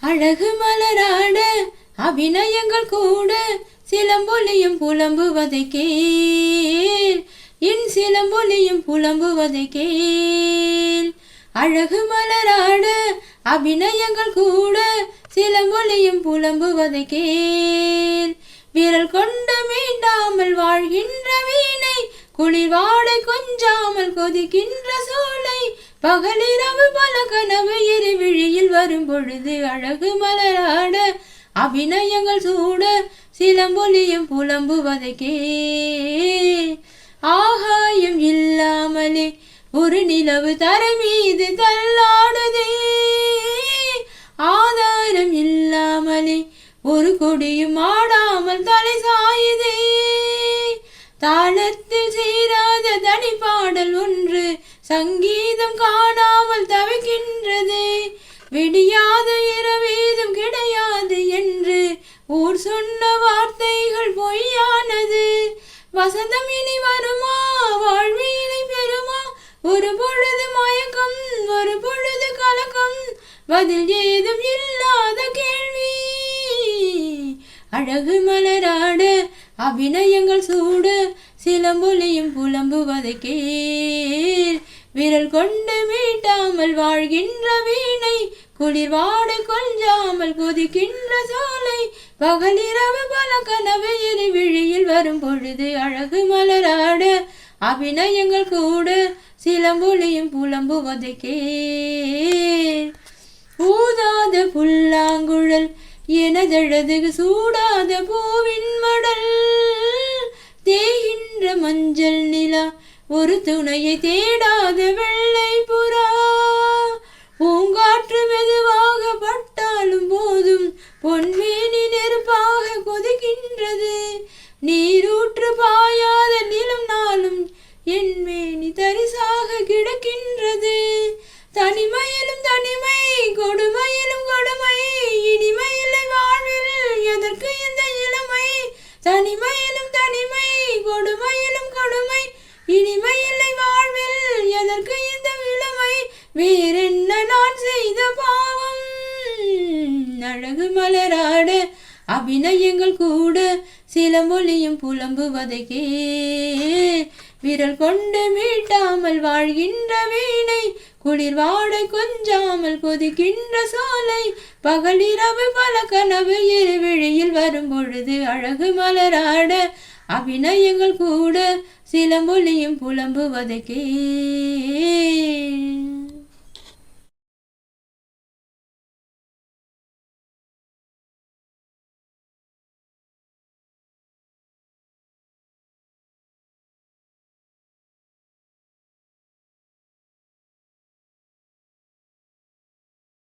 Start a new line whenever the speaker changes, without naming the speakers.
அழகு மலராட அபிநயங்கள் கூட சிலம்பொலியும் புலம்புவதை கேள். என் சிலம்பொலியும் புலம்புவதை கேள். அழகு மலராட அபிநயங்கள் கூட சிலம்பொலியும் புலம்புவதை கேள். விரல் கொண்டு மீண்டாமல் வாழ்கின்ற வீணை குளிர்வாடை கொஞ்சாமல் கொதிக்கின்ற சூழல் பகலிரவு பல கனவு இரு விழியில் வரும் பொழுது அழகு மலராட அபிநயங்கள் சூட சிலம்பொலியும் புலம்புவதை ஆகாயம் இல்லாமலே ஒரு நிலவு தரை மீது தள்ளாடுதே. ஆதாரம் இல்லாமலே ஒரு கொடியும் ஆடாமல் தலை சாயுதே. தாளத்தில் சேராத தனி பாடல் ஒன்று சங்கீதம் காணாமல் தவிக்கின்றது. விடியாத இரவேதும் கிடையாது என்று ஊர் சொன்ன வார்த்தைகள் பொய்யானது. வசந்தம் இனி வருமா? வாழ்வினை பெறுமா? ஒரு பொழுது மயக்கம் ஒரு பொழுது கலக்கம். பதில் ஏதும் இல்லாத கேள்வி. அழகு மலராடு அபிநயங்கள் சூடு. சிலம்பொலியும் புலம்புவதை கேள். கொண்டு மீட்டாமல் வாழ்கின்ற வீணை குளிர்வாடு கொஞ்சாமல் கொதிக்கின்ற சோலை பகலிரவு பல கனவு இரு விழியில் வரும் பொழுது அழகு மலராட அபிநயங்கள் கூட சிலம்புலியும் புலம்பு ஊதாத புல்லாங்குழல் எனதழது சூடாத பூவின் மடல் தேகின்ற மஞ்சள் நிலா ஒரு துணையை தேடாத பொன்மேனி நெருப்பாக கொதிக்கின்றது. நீரூற்று பாயாத நிலம் நாளும் என் மேனி தரிசாக கிடக்கின்றது. தனிமையிலும் தனிமை கொடுமையிலும் கொடுமை இனிமையில்லை வாழ்வில் எதற்கு இந்த இளமை? தனிமையிலும் தனிமை கொடுமையிலும் கொடுமை இனிமையில்லை வாழ்வில் எதற்கு இந்த இளமை? வேறு அழகு மலராட அபிநயங்கள் கூட சிலம்பொலியும் மொழியும் புலம்புவதைக்கே விரல் கொண்டு மீட்டாமல் வாழ்கின்ற வீணை குளிர் வாடை கொஞ்சாமல் கொதிக்கின்ற சோலை பகலிரவு பல கனவு இருவிழியில் வரும் பொழுது அழகு மலராட அபிநயங்கள் கூட சிலம்பொலியும் புலம்புவதை புலம்புவதைக்கே